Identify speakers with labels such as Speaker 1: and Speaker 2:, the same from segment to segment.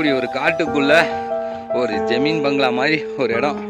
Speaker 1: இப்படி ஒரு காட்டுக்குள்ள ஒரு ஜமீன் பங்களா மாதிரி ஒரு இடம்.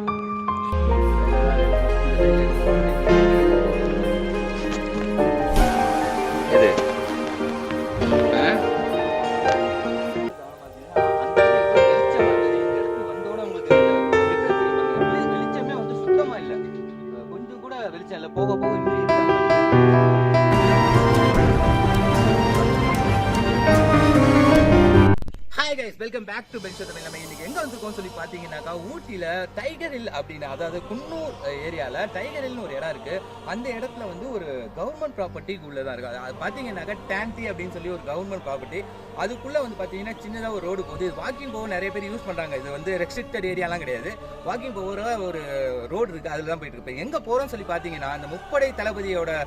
Speaker 2: வெல்கம் பேக் டு பென்ஷோ தமிழ் நம்ம இன்னைக்கு எங்க வந்திருக்கோம் சொல்லி பாத்தீங்கன்னாக்கா ஊட்டியில டைகர் ஹில் அப்படின்னு அதாவது குன்னூர் ஏரியால டைகர் ஹில்னு ஒரு இடம் இருக்கு. அந்த இடத்துல வந்து ஒரு கவர்மெண்ட் ப்ராப்பர்ட்டிக்கு உள்ளதான் இருக்கு. அது- அது பாத்தீங்கன்னாக்கா டேன்டி அப்படின்னு சொல்லி ஒரு கவர்மெண்ட் ப்ராப்பர்ட்டி அதுக்குள்ள வந்து பாத்தீங்கன்னா சின்னதா ஒரு ரோடு போகுது. வாக்கிங் போக நிறைய பேர் யூஸ் பண்றாங்க. இது வந்து ரெஸ்ட்ரிக்டட் ஏரியாலாம் கிடையாது. வாக்கிங் போகிற ஒரு ரோடு இருக்கு. அதுல தான் போயிட்டு இருக்கு இப்ப எங்க சொல்லி பாத்தீங்கன்னா அந்த முப்படை தளபதியோட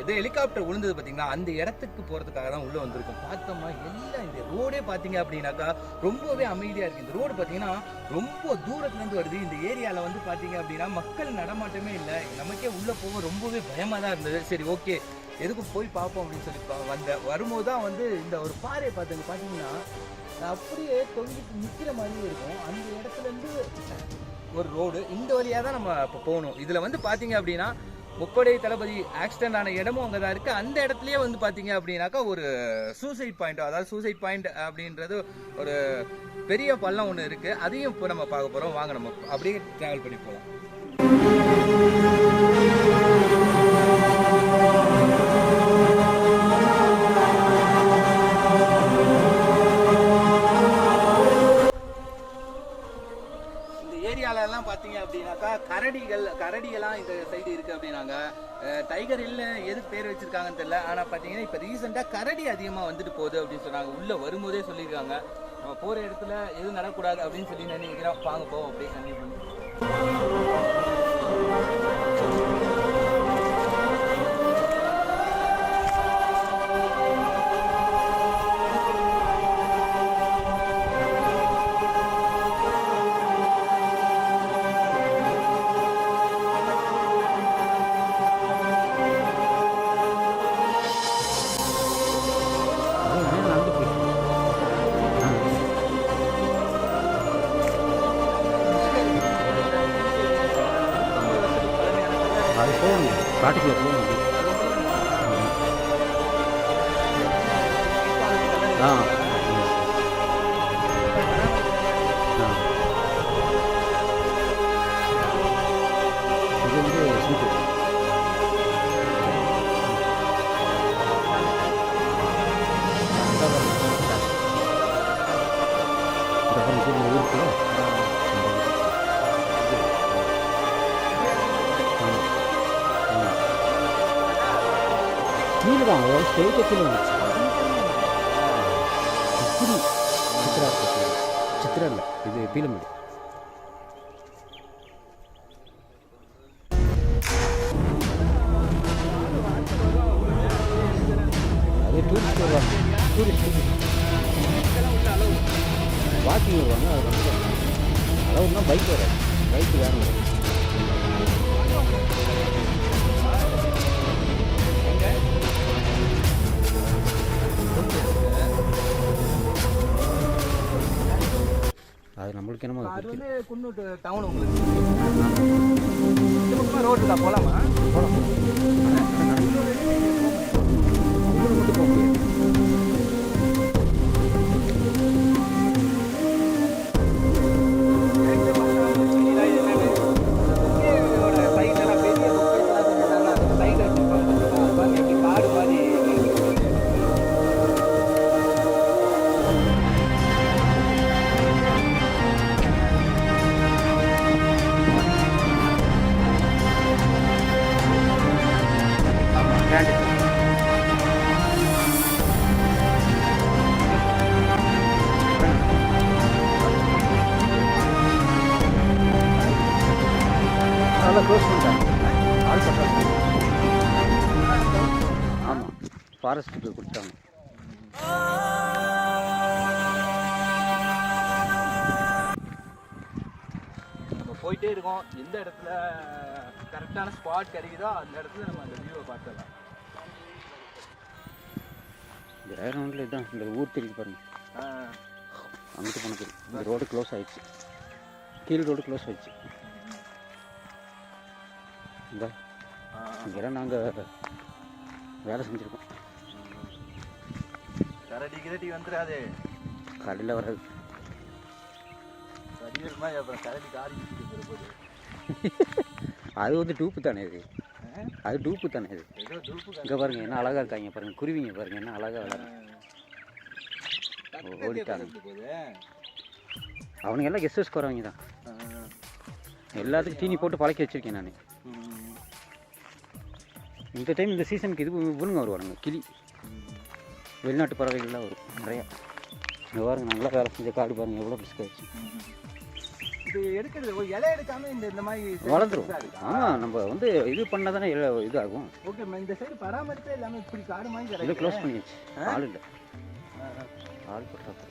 Speaker 2: இது ஹெலிகாப்டர் விழுந்தது பாத்தீங்கன்னா அந்த இடத்துக்கு போறதுக்காக தான் உள்ள வந்திருக்கும். பார்த்தோம்னா எல்லாம் இந்த ரோடே பாத்தீங்க அப்படின்னாக்கா ரொம்பவே அமைதியாக இருக்குது இந்த ரோடு பார்த்தீங்கன்னா ரொம்ப தூரத்துலேருந்து வருது. இந்த ஏரியாவில் வந்து பார்த்தீங்க அப்படின்னா மக்கள் நடமாட்டமே இல்லை. நமக்கே உள்ளே போக ரொம்பவே பயமாக தான் இருந்தது. சரி ஓகே. எதுக்கு போய் பார்ப்போம் அப்படின்னு சொல்லி வந்த வந்தேன் வரும்போது தான் வந்து இந்த ஒரு பாறையை பார்த்துங்க பார்த்தீங்கன்னா அப்படியே தொங்கிட்டு நிற்கிற மாதிரியே இருக்கும். அந்த இடத்துலேருந்து ஒரு ரோடு. இந்த வழியாக தான் நம்ம இப்போ போகணும். இதில் வந்து பார்த்தீங்க அப்படின்னா முப்படை தளபதி ஆக்சிடென்ட் ஆன இடமும் அங்கே தான் இருக்குது அந்த இடத்துலயே வந்து பார்த்தீங்க அப்படின்னாக்கா ஒரு சூசைட் பாயிண்ட் அதாவது சூசைட் பாயிண்ட் அப்படின்றது ஒரு பெரிய பள்ளம் ஒன்று இருக்குது அதையும் இப்போ நம்ம பார்க்க போகிறோம் வாங்க நம்ம அப்படியே ட்ராவல் பண்ணி போகலாம் வச்சிருக்காங்க டைகர் இல்ல எதுக்கு பேர் வச்சிருக்காங்கன்னு தெரியல. ஆனா பாத்தீங்கன்னா இப்ப ரீசெண்டா கரடி அதிகமா வந்துட்டு போகுது அப்படின்னு சொன்னாங்க. உள்ள வரும்போதே சொல்லியிருக்காங்க. நம்ம போற இடத்துல எதுவும் நடக்கூடாது அப்படின்னு சொல்லி நினைக்கிறோம். வாங்க போவோம். அப்படியே கண்டிப்பா
Speaker 3: தான் ஸ்டேட்டே கீழே வந்துச்சு இப்படி சித்ரா என்னமோ அது.
Speaker 2: வந்து குன்னூர் டவுன் உங்களுக்கு. இந்த பக்கமா ரோடு இருக்கோம் எந்த இடத்துல கரெக்டான ஸ்பாட் கிடைக்குதோ அந்த இடத்துல நம்ம அந்த வியூவை பார்த்துடலாம்.
Speaker 3: இந்த ரவுண்டில் இதுதான் இந்த ஊர் தெரியுது பாருங்க. அங்கிட்டு போனது. இந்த ரோடு க்ளோஸ் ஆயிடுச்சு. கீழ் ரோடு க்ளோஸ் ஆயிடுச்சு. இந்த இங்கெல்லாம் நாங்கள் வேலை செஞ்சுருக்கோம்.
Speaker 4: கரடி கிரடி வந்துடாது.
Speaker 3: கடையில் வர்றது
Speaker 4: வடிவேல் மாதிரி அப்புறம் கரடி காரி போகுது.
Speaker 3: அது வந்து டூப்பு தானே இது? அது டூப்பு தானே இது? இங்கே பாருங்க என்ன அழகாக இருக்காங்க பாருங்க குருவிங்க பாருங்க என்ன அழகாக விளாட்றாங்க ஓடிட்டாங்க. அவனுங்க எல்லாம் கெஸ்ட் ஹவுஸ்க்கு வரவங்க தான் எல்லாத்துக்கும் தீனி போட்டு பழக்கி வச்சிருக்கேன் நான். இந்த டைம் இந்த சீசனுக்கு இது இவனுங்க வருவானுங்க கிளி. வெளிநாட்டு பறவைகள்லாம் வரும் நிறையா. இங்கே பாருங்க நல்லா வேலை செஞ்ச காடு பாருங்க எவ்வளோ பிஸ்க் ஆயிடுச்சு
Speaker 4: இது எடுக்கிறது ஒரு இலை எடுக்காம இந்த இந்த மாதிரி
Speaker 3: வளர்ந்துரும். ஆமாம் நம்ம வந்து இது பண்ணால் தானே இது ஆகும்
Speaker 4: ஓகே இந்த சைடு பராமரிப்பே இல்லாம இப்படி காடு மாதிரி
Speaker 3: இதை
Speaker 4: கிடக்கு
Speaker 3: க்ளோஸ் பண்ணியாச்சு. ஆள் இல்லை. ஆள் பற்றாது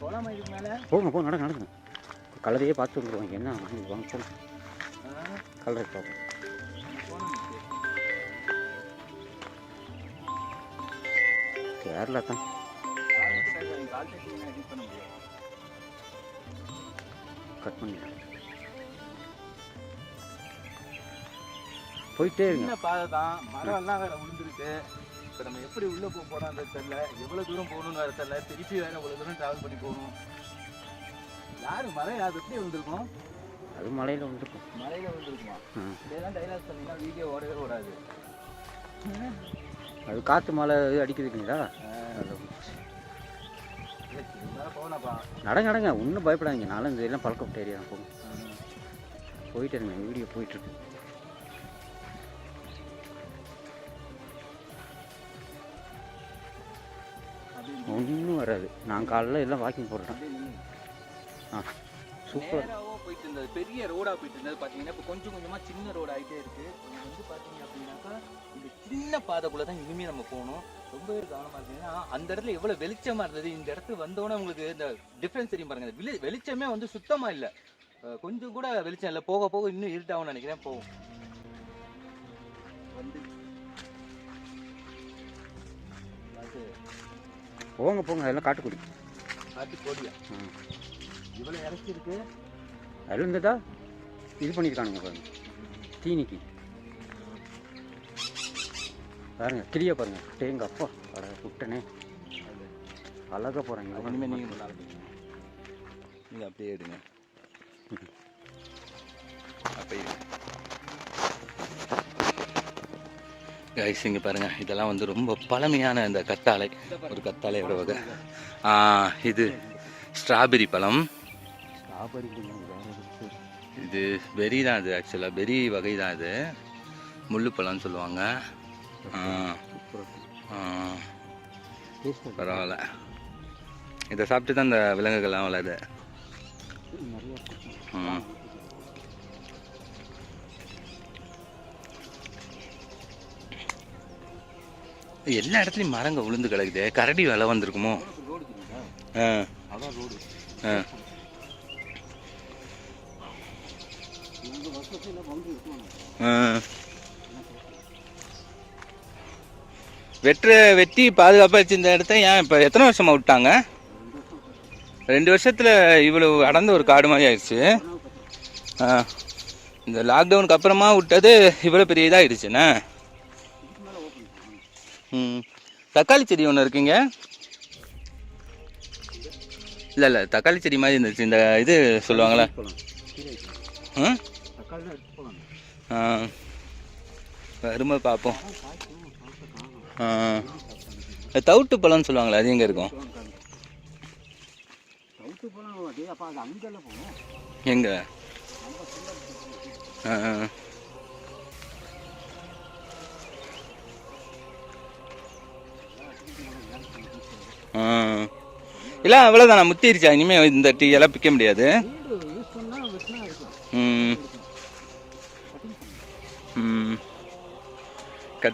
Speaker 4: போலாமா இதுக்கு மேல?
Speaker 3: போங்க போங்க நடங்க நடங்க கலரையே பார்த்து வந்துருவாங்க. என்ன வாங்கி கலரை பார்ப்போம். கேரளா தான். கட் பண்ணி போயிட்டே இருங்க.
Speaker 4: பாதை தான் மரம் எல்லாம் வேற விழுந்துருக்கு இப்போ நம்ம எப்படி உள்ள போக போறோம்ன்றது தெரியல. எவ்வளவு தூரம் போகணும்னு வேற தெரியல. திருப்பி வேற இவ்வளவு தூரம் டிராவல் பண்ணி போகணும். யாரு மரம் யாரு? எப்படி வந்திருக்கும்
Speaker 3: அது மலையில் வந்துருக்கும்
Speaker 4: மலையில வந்திருக்குமா
Speaker 3: ம்.
Speaker 4: இதெல்லாம் டைலாக் சொன்னீங்கன்னா வீடியோ ஓடவே ஓடாது.
Speaker 3: அது காற்று மழை இது நடங்க நடங்க. ஒன்றும் பயப்படாதீங்க. நானும் இந்த எல்லாம் பழக்கப்பட்ட ஏரியா போகும் போயிட்டு இருங்க. வீடியோ போயிட்டுருக்கு. ஒன்றும் வராது. நான் காலைல எல்லாம் வாக்கிங் போடுறேன் ஆ சூப்பர்
Speaker 4: போயிட்டு இருந்தது. பெரிய ரோடா போயிட்டு இருந்தது பாத்தீங்கன்னா இப்போ கொஞ்சம் கொஞ்சமா சின்ன ரோடு ஆயிட்டே இருக்கு. இது வந்து பாத்தீங்க அப்படின்னாக்கா இந்த சின்ன பாதைக்குள்ள தான் இனிமே நம்ம போகணும். ரொம்பவே கவனமா இருக்கு ஏன்னா அந்த இடத்துல எவ்வளவு வெளிச்சமா இருந்தது. இந்த இடத்துக்கு வந்தோடனே உங்களுக்கு இந்த டிஃபரன்ஸ் தெரியும் பாருங்க. இந்த வெளி- வெளிச்சமே வந்து சுத்தமா இல்ல. கொஞ்சம் கூட வெளிச்சம் இல்லை. போக போக இன்னும் இருட்டாகும்னு நினைக்கிறேன். போகும் வந்து.
Speaker 3: போங்க போங்க. அதெல்லாம் காட்டுக்குடி.
Speaker 4: காட்டு கோடியா
Speaker 3: ம். இருந்ததா இது பண்ணியிருக்கானுங்க பாருங்க. தீனிக்கு. பாருங்க கிளிய பாருங்க. தேங்க அப்பா. அட விட்டனே அழகா போகிறாங்க
Speaker 4: இனிமே நீங்க முன்னால நீங்க அப்படியே எடுங்க அப்படியே
Speaker 2: கைஸ் இங்கே பாருங்க. இதெல்லாம் வந்து ரொம்ப பழமையான இந்த கத்தாழை. ஒரு கத்தாழையோட வகை. இது ஸ்ட்ராபெரி பழம். இது பெரி தான் இது ஆக்சுவலாக பெரி வகை தான் இது. முள்ளு பழம்னு சொல்லுவாங்க. பரவாயில்ல. இதை சாப்பிட்டு தான் இந்த விலங்குகள்லாம் வளருது. எல்லா இடத்துலையும் மரங்க விழுந்து கிடக்குது. கரடி வேலை வந்திருக்குமோ? ஆ. ஆ. வெட்டுற வெட்டி பாதுகாப்பாக வச்சிருந்த இடத்த ஏன் இப்போ எத்தனை வருஷமா விட்டாங்க? ரெண்டு வருஷத்தில் இவ்வளவு அடர்ந்த ஒரு காடு மாதிரி ஆயிடுச்சு. இந்த லாக்டவுனுக்கு அப்புறமா விட்டது இவ்வளோ பெரிய இதாகிடுச்சுண்ணே ம். தக்காளி செடி ஒன்று இருக்குங்க. இல்லை இல்லை தக்காளி செடி மாதிரி இருந்துச்சு. இந்த இது சொல்லுவாங்களே
Speaker 3: போகலாம்
Speaker 2: வரும்போது பார்ப்போம். ஆ தவிட்டு பழம்னு சொல்லுவாங்களே அது எங்கே இருக்கும்? எங்கே? இல்லை அவ்வளோதானா முத்திருச்சா? இனிமேல் இந்த டீ எல்லாம் பிக்க முடியாது.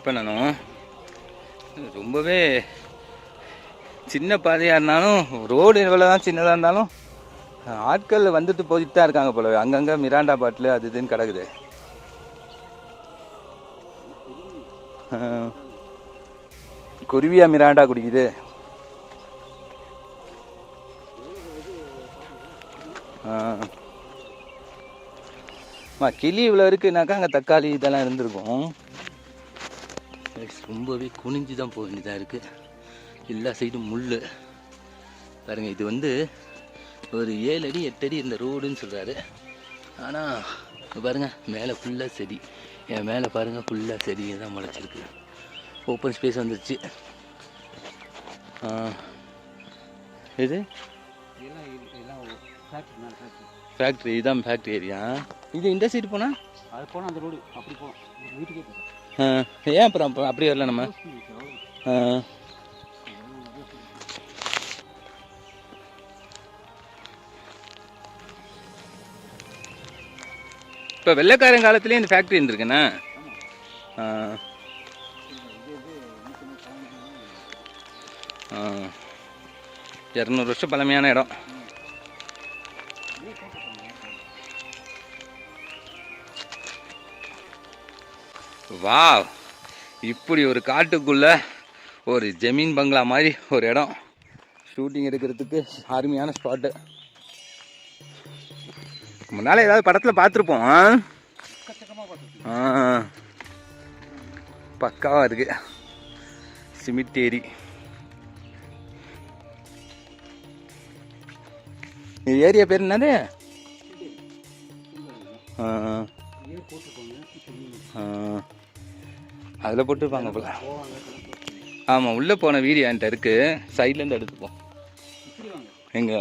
Speaker 2: கட் பண்ணணும் ரொம்பவே சின்ன பாதையாக இருந்தாலும் ரோடு எவ்வளோ தான் சின்னதாக இருந்தாலும் ஆட்கள் வந்துட்டு போயிட்டு தான் இருக்காங்க போலவே. அங்கங்கே மிராண்டா பாட்டில் அது இதுன்னு கிடக்குது. குருவியா மிராண்டா குடிக்குது. கிளி இவ்வளோ இருக்குனாக்கா அங்கே தக்காளி இதெல்லாம் இருந்திருக்கும். ரொம்பவே குனிஞ்சு தான் போக வேண்டியதாக இருக்குது எல்லா சைடும் முள் பாருங்க இது வந்து ஒரு ஏழு அடி எட்டு அடி இந்த ரோடுன்னு சொல்கிறாரு ஆனால் பாருங்க மேலே ஃபுல்லாக செடி. என் மேலே பாருங்க ஃபுல்லாக செடி தான் முளைச்சிருக்கு. ஓப்பன் ஸ்பேஸ் வந்துருச்சு. இது?
Speaker 3: ஃபேக்ட்ரி
Speaker 2: இதான் ஃபேக்ட்ரி ஏரியா இது இந்த சைடு போனால்
Speaker 3: அது போனால் அந்த ரோடு அப்படி போகலாம் வீட்டுக்கே போகலாம்
Speaker 2: ஏன் அப்புறம் அப்படி வரல நம்ம? இப்போ வெள்ளைக்காரன் காலத்துலேயே இந்த ஃபேக்ட்ரி இருந்திருக்குண்ணா. இரநூறு வருஷம் பழமையான இடம். வாவ். இப்படி ஒரு காட்டுக்குள்ள ஒரு ஜமீன் பங்களா மாதிரி ஒரு இடம். ஷூட்டிங் எடுக்கிறதுக்கு அருமையான ஸ்பாட்டு முன்னால் ஏதாவது படத்தில் பார்த்துருப்போம். ஆ? ஆ. பக்காவாக இருக்குது சிமிட்டேரி இந்த ஏரியா பேர் என்னது? ஆ.
Speaker 3: ஆ.
Speaker 2: அதில் போட்டிருப்பாங்க போல. ஆமாம் உள்ளே போன வீடியோ என்கிட்ட இருக்குது சைட்லேருந்து எடுத்துப்போம் எங்கே?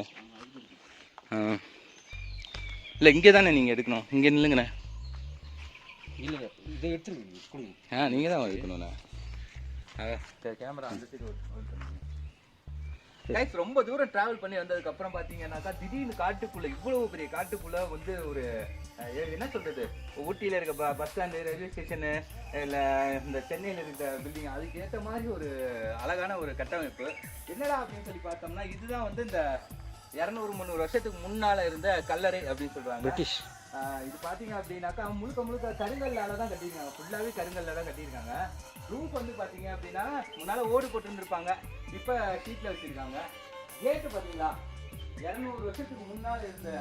Speaker 2: இல்லை இங்கே தானே நீங்கள் எடுக்கணும். இங்கே நில்லுங்கண்ணே.
Speaker 3: இல்லை இதை எடுத்துருங்க
Speaker 2: ஆ நீங்கள் தான் எடுக்கணுண்ணே கேமரா அந்த சைடு கைஸ் ரொம்ப தூரம் டிராவல் பண்ணி வந்ததுக்கு அப்புறம் பாத்தீங்கன்னாக்கா திடீர்னு காட்டுக்குள்ள இவ்வளவு பெரிய காட்டுக்குள்ள வந்து ஒரு என்ன சொல்றது? ஊட்டியில இருக்க பஸ் ஸ்டாண்டு ரயில்வே ஸ்டேஷனு இல்ல இந்த சென்னையில இருக்க பில்டிங் அதுக்கு ஏத்த மாதிரி ஒரு அழகான ஒரு கட்டமைப்பு. என்னடா அப்படின்னு சொல்லி பார்த்தோம்னா இதுதான் வந்து இந்த இரநூறு முந்நூறு வருஷத்துக்கு முன்னால இருந்த கல்லறை அப்படின்னு சொல்றாங்க.
Speaker 3: பிரிட்டிஷ்
Speaker 2: இது பாத்தீங்க அப்படின்னாக்கா முழுக்க முழுக்க கருங்கல்லால தான் கட்டியிருக்காங்க. ஃபுல்லாவே கருங்கல்ல தான் கட்டியிருக்காங்க. ரூஃப் வந்து பார்த்தீங்க அப்படின்னா முன்னால் ஓடு போட்டுருந்துருப்பாங்க. இப்போ ஷீட்ல வச்சுருக்காங்க. கேட்டு பார்த்தீங்களா இரநூறு வருஷத்துக்கு முன்னால் இருந்த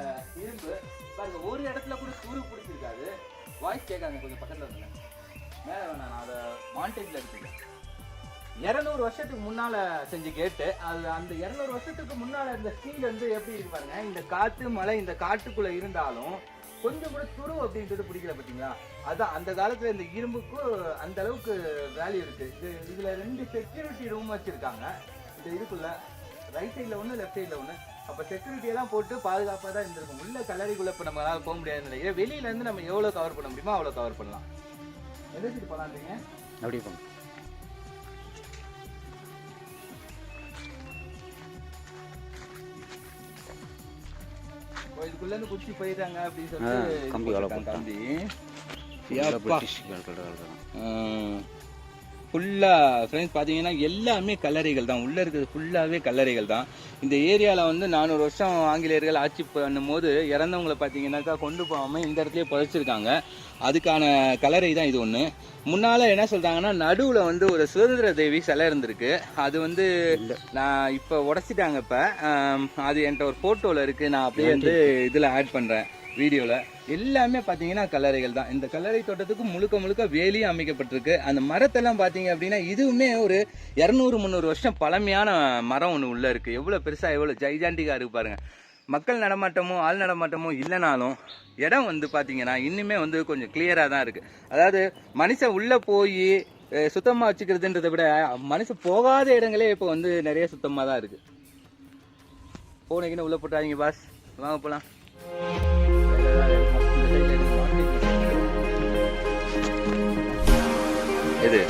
Speaker 2: இரும்பு. பாருங்க ஒரு இடத்துல கூட துரு பிடிச்சிருக்காது. வாய்ஸ் கேட்காங்க கொஞ்சம் பக்கத்தில் வந்துங்க மேலே வேணாம் நான் அதை மாண்டேஜில் எடுத்துக்கிறேன். இரநூறு வருஷத்துக்கு முன்னால் செஞ்ச கேட்டு அது அந்த இரநூறு வருஷத்துக்கு முன்னால் இருந்த ஸ்டீல் வந்து எப்படி இருக்கு பாருங்க இந்த காற்று மழை இந்த காட்டுக்குள்ளே இருந்தாலும் கொஞ்சம் கூட துரு அப்படின்றது பிடிக்கல பார்த்தீங்களா அதான் அந்த காலத்தில் இந்த இரும்புக்கும் அந்த அளவுக்கு வேல்யூ இருக்கு. இது இதில் ரெண்டு செக்யூரிட்டி ரூம் வச்சுருக்காங்க. இந்த இதுக்குள்ள ரைட் சைடில் ஒன்று லெஃப்ட் சைடில் ஒன்று அப்போ செக்யூரிட்டி எல்லாம் போட்டு பாதுகாப்பாக தான் இருந்திருக்கும். உள்ள கல்லறைக்குள்ள இப்போ நம்மளால் போக முடியாது நினைக்கிறேன். வெளியிலேருந்து நம்ம எவ்வளோ கவர் பண்ண முடியுமோ அவ்வளோ கவர் பண்ணலாம். எந்த சைடு போகலான்றீங்க
Speaker 3: அப்படியே போங்க.
Speaker 2: இதுக்குள்ள இருந்து குச்சி போயிடுறாங்க அப்படின்னு சொல்லிட்டு
Speaker 3: கம்பி வேலை.
Speaker 2: கம்பி
Speaker 3: ஃபுல்லாக
Speaker 2: ஃப்ரெண்ட்ஸ் பார்த்தீங்கன்னா எல்லாமே கல்லறைகள் தான். உள்ளே இருக்கிறது ஃபுல்லாகவே கல்லறைகள் தான். இந்த ஏரியாவில் வந்து நானூறு வருஷம் ஆங்கிலேயர்கள் ஆட்சி பண்ணும்போது இறந்தவங்களை பார்த்தீங்கன்னாக்கா கொண்டு போகாமல் இந்த இடத்துலயே புதைச்சிருக்காங்க. அதுக்கான கல்லறை தான் இது ஒன்று முன்னால் என்ன சொல்கிறாங்கன்னா நடுவில் வந்து ஒரு சுதந்திர தேவி சிலை இருந்திருக்கு. அது வந்து நான் இப்போ உடச்சிட்டாங்க இப்போ. அது என்கிட்ட ஒரு ஃபோட்டோவில் இருக்குது நான் அப்படியே வந்து இதில் ஆட் பண்ணுறேன் வீடியோவில் எல்லாமே பார்த்தீங்கன்னா கல்லறைகள் தான். இந்த கல்லறை தோட்டத்துக்கு முழுக்க முழுக்க வேலியும் அமைக்கப்பட்டிருக்கு. அந்த மரத்தெல்லாம் பார்த்தீங்க அப்படின்னா இதுவுமே ஒரு இரநூறு முந்நூறு வருஷம் பழமையான மரம் ஒன்று உள்ளே இருக்குது எவ்வளோ பெருசாக எவ்வளோ ஜைஜாண்டிக்காக இருக்கு பாருங்கள் மக்கள் நடமாட்டமோ ஆள் நடமாட்டமோ இல்லைனாலும் இடம் வந்து பார்த்தீங்கன்னா இன்னுமே வந்து கொஞ்சம் கிளியராக தான் இருக்குது அதாவது மனுஷன் உள்ளே போய் சுத்தமாக வச்சுக்கிறதுன்றதை விட மனுஷன் போகாத இடங்களே இப்போ வந்து நிறைய சுத்தமாக தான் இருக்குது போனீங்கன்னு உள்ளே போட்டாதீங்க பாஸ் வாங்க போகலாம் இது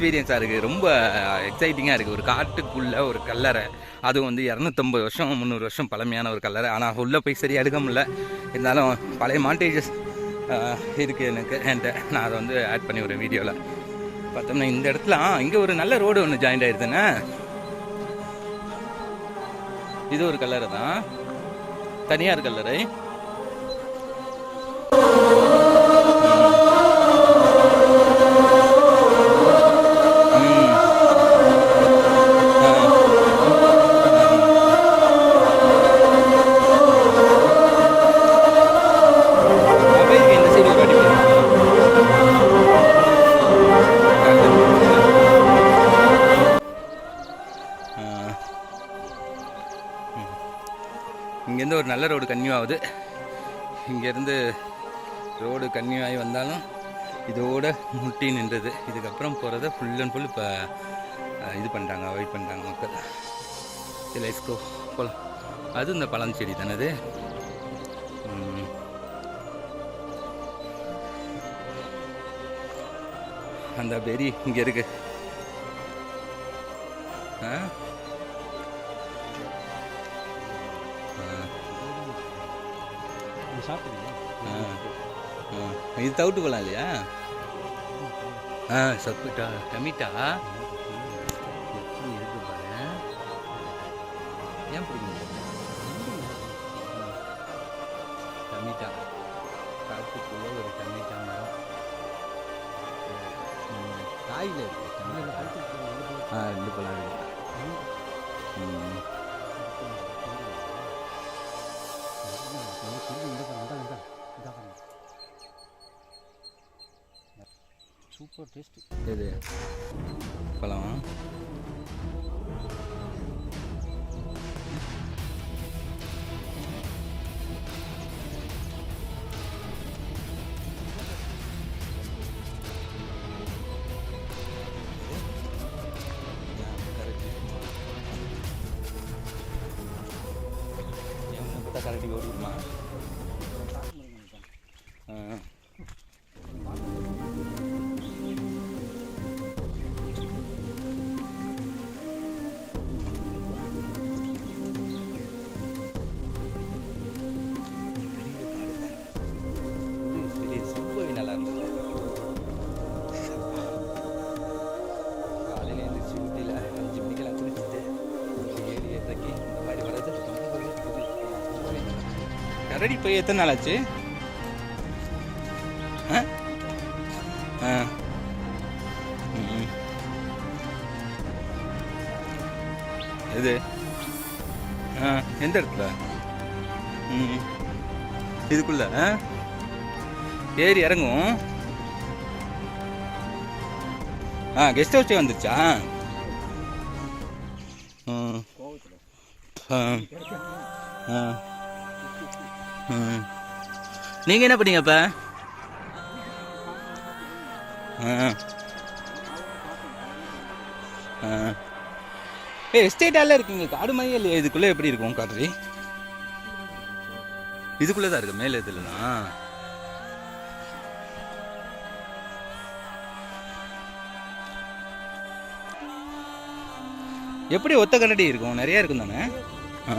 Speaker 2: எக்ஸ்பீரியன்ஸாக இருக்குது ரொம்ப எக்ஸைட்டிங்காக இருக்குது ஒரு காட்டுக்குள்ளே ஒரு கல்லறை. அதுவும் வந்து இரநூத்தம்பது வருஷம் முந்நூறு வருஷம் பழமையான ஒரு கல்லறை. ஆனால் உள்ளே போய் சரியாக எடுக்க முடியல. இருந்தாலும் பழைய மாண்டேஜஸ் இருக்குது எனக்கு. என்கிட்ட நான் அதை வந்து ஆட் பண்ணி ஒரு வீடியோவில் பார்த்தோம்னா இந்த இடத்துல இங்கே ஒரு நல்ல ரோடு ஒன்று ஜாயிண்ட் ஆயிருதுண்ணே இது ஒரு கல்லறை தான். தனியார் கல்லறை. இங்கேருந்து ரோடு கன்னியாகி வந்தாலும் இதோட முட்டி நின்றது. இதுக்கப்புறம் போகிறத ஃபுல் அண்ட் ஃபுல் இப்போ இது பண்ணிட்டாங்க அவாய்ட் பண்ணிட்டாங்க மக்கள். சரி போகலாம் அது இந்த பழம் செடி தானே அது? அந்த பெரி இங்கே இருக்கு. ஆ? ஆ. இது தவிட்டு போகலாம் இல்லையா? ஆ சப்புட்டா டமிட்டா எப்படி இருக்கு பாரு. ஏன் பிடிக்கும் டமிட்டா காட்டுக்குள்ள ஒரு டமிட்டா மரம். காயில இருக்கு. ஆ ரெண்டு பழம் இருக்கு.
Speaker 3: டேஸ்ட்
Speaker 2: இது. பழம் ரெடி போய் எத்தனை நாள் ஆச்சு? ஆ? ஆ. எது? ஆ எந்த இடத்துல? ம் இதுக்குள்ள ஆ? ஏறி இறங்கும் ஆ கெஸ்ட் ஹவுஸே வந்துருச்சா? ஆ. ஆ. ம். நீங்க என்ன பண்ணீங்க அப்ப ஆ. ஆ. எஸ்டேட்டால இருக்கீங்க காடு மாதிரியே இல்லையா இதுக்குள்ள எப்படி இருக்கும் காட்ரி இதுக்குள்ள தான் இருக்கு மேல இதுலலாம் எப்படி ஒத்த கரடி இருக்கும் நிறைய இருக்கும் தானே ஆ.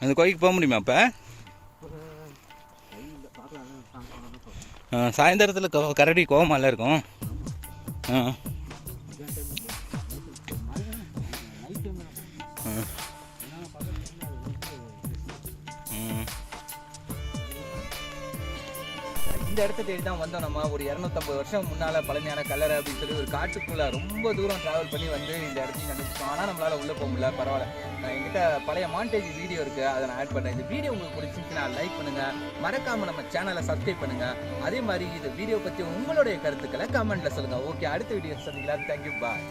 Speaker 2: அந்த கோயிலுக்கு போக முடியுமா அப்போ? சாயந்தரத்தில் கரடி கோவமால இருக்கும். ஆ.
Speaker 4: இந்த இடத்த தேடி தான் வந்தோம் நம்ம. ஒரு இரநூத்தம்பது வருஷம் முன்னால பழமையான கல்லறை அப்படின்னு சொல்லி ஒரு காட்டுக்குள்ள ரொம்ப தூரம் டிராவல் பண்ணி வந்து இந்த இடத்தையும் கண்டுபிடிச்சோம் ஆனால் நம்மளால உள்ள போக முடியல பரவாயில்ல. நான் என்கிட்ட பழைய மாண்டேஜ் வீடியோ இருக்கு அதை நான் ஆட் பண்றேன். இந்த வீடியோ உங்களுக்கு பிடிச்சிருந்துச்சுன்னா லைக் பண்ணுங்க. மறக்காம நம்ம சேனலை சப்ஸ்கிரைப் பண்ணுங்க. அதே மாதிரி இந்த வீடியோ பத்தி உங்களுடைய கருத்துக்களை கமெண்ட்ல சொல்லுங்க. ஓகே அடுத்த வீடியோ சந்திக்கலாம். Thank you bye